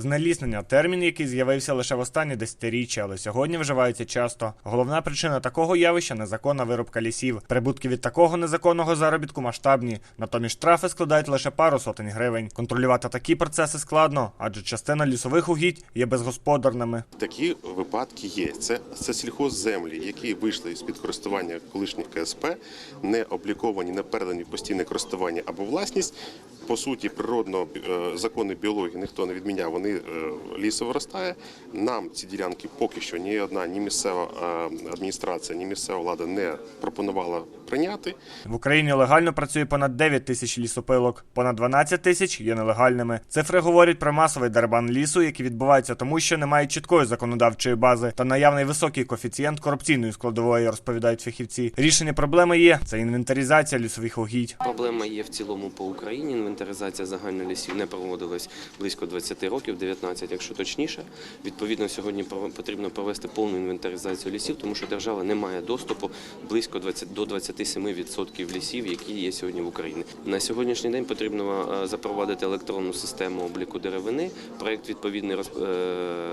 Знеліснення термін, який з'явився лише в останні десятиріччя, але сьогодні вживається часто. Головна причина такого явища незаконна вирубка лісів. Прибутки від такого незаконного заробітку масштабні. Натомість штрафи складають лише пару сотень гривень. Контролювати такі процеси складно, адже частина лісових угідь є безгосподарними. Такі випадки є. Це, це сільхозземлі, які вийшли з під користування колишніх КСП, не обліковані, не передані в постійне користування або власність. По суті, природно е, закони біології ніхто не відміняв. Вони е, лісо виростає. Нам ці ділянки поки що ні одна, ні місцева е, адміністрація, ні місцева влада не пропонувала прийняти. В Україні легально працює понад 9 тисяч лісопилок, понад 12 тисяч є нелегальними. Цифри говорять про масовий дербан лісу, який відбувається тому, що немає чіткої законодавчої бази та наявний високий коефіцієнт корупційної складової, розповідають фахівці. Рішення проблеми є це інвентаризація лісових угідь. Проблема є в цілому по Україні. Інвентаризація загальних лісів не проводилась близько 20 років, 19, якщо точніше. Відповідно, сьогодні потрібно провести повну інвентаризацію лісів, тому що держава не має доступу близько 20 до 27% лісів, які є сьогодні в Україні. На сьогоднішній день потрібно е, запровадити електронну систему обліку деревини. Проект відповідний роз- е,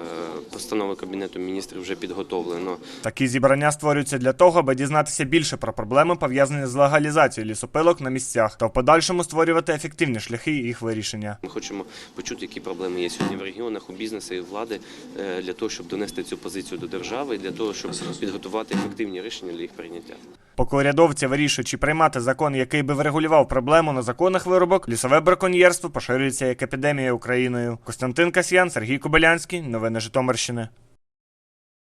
постанови Кабінету міністрів вже підготовлено. Такі зібрання створюються для того, аби дізнатися більше про проблеми, пов'язані з легалізацією лісопилок на місцях, та в подальшому створювати ефективні шляхи їх вирішення. Ми хочемо почути, які проблеми є сьогодні в регіонах, у бізнесу і влади е, для того, щоб донести цю позицію до держави, і для того, щоб підготувати ефективні рішення для їх прийняття. Поки урядовці вирішують, чи приймати закон, який би врегулював проблему на законах виробок, лісове браконьєрство поширюється як епідемія Україною. Костянтин Касьян, Сергій Кобилянський. Новини Житомирщини.